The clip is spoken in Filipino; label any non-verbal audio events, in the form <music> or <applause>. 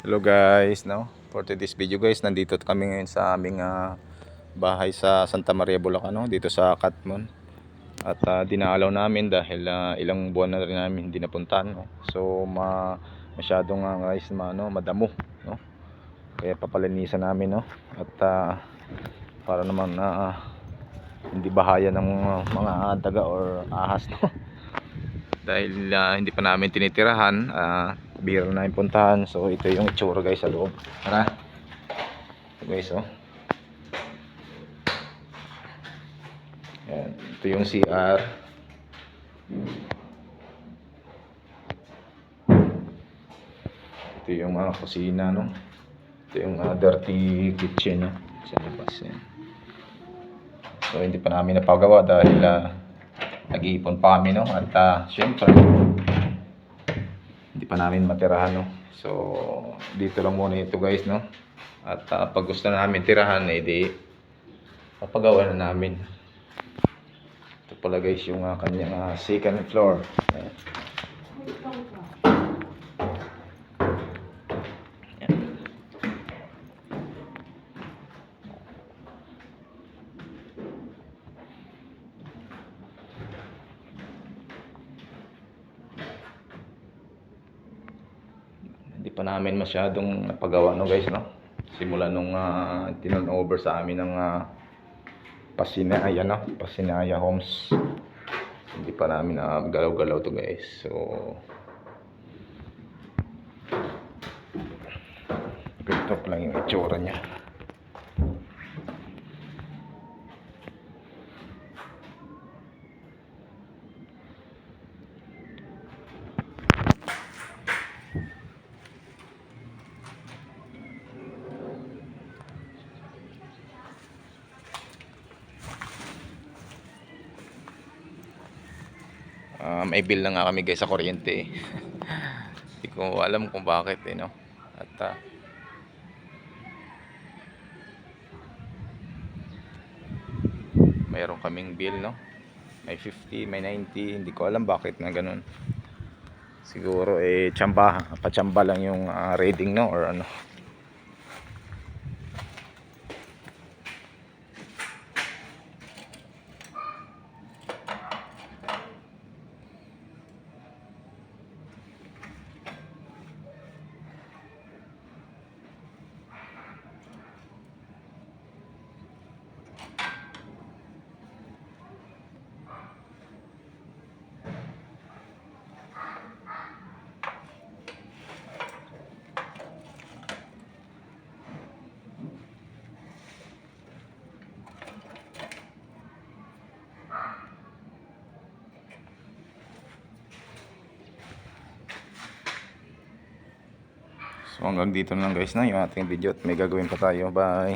Hello guys, no? For today's video guys, nandito kami ngayon sa aming ah, bahay sa Santa Maria, Bulacan, no? dito sa Katmon. At uh, dinaalaw namin dahil ah, ilang buwan na rin namin hindi napuntahan. No? So, ma masyadong nga guys, ma, no? madamo. No? Kaya papalinisan namin. No? At ah, para naman na hindi bahaya ng ah, mga daga or ahas. No? <laughs> dahil ah, hindi pa namin tinitirahan ah bihira na puntahan. So ito yung itsura guys sa loob. Tara. Ito guys oh. Yan. ito yung CR ito yung mga kusina no? Ito yung ah, dirty kitchen no? Sa labas yan so hindi pa namin napagawa dahil ah, nag-iipon pa kami no? At uh, syempre pa namin matirahan no so dito lang muna ito guys no at ah, pag gusto namin tirahan eh di papagawa na namin ito pala guys yung ah, kanyang ah, second floor. Ayan. Hindi pa namin masyadong napagawa no guys no? Simula nung uh, tinon over sa amin ng uh, Pasinaya no? Pasinaya Homes. Hindi pa namin na galaw-galaw to guys. So ganito pa lang yung itsura niya May bill na nga kami guys sa kuryente eh. <laughs> Hindi ko alam kung bakit eh no. At ah, mayroon kaming bill no. May 50, may 90, hindi ko alam bakit na ganun. Siguro eh tsamba, patsamba lang yung ah, reading no or ano. So hanggang dito na lang guys na yung ating video at may gagawin pa tayo. Bye!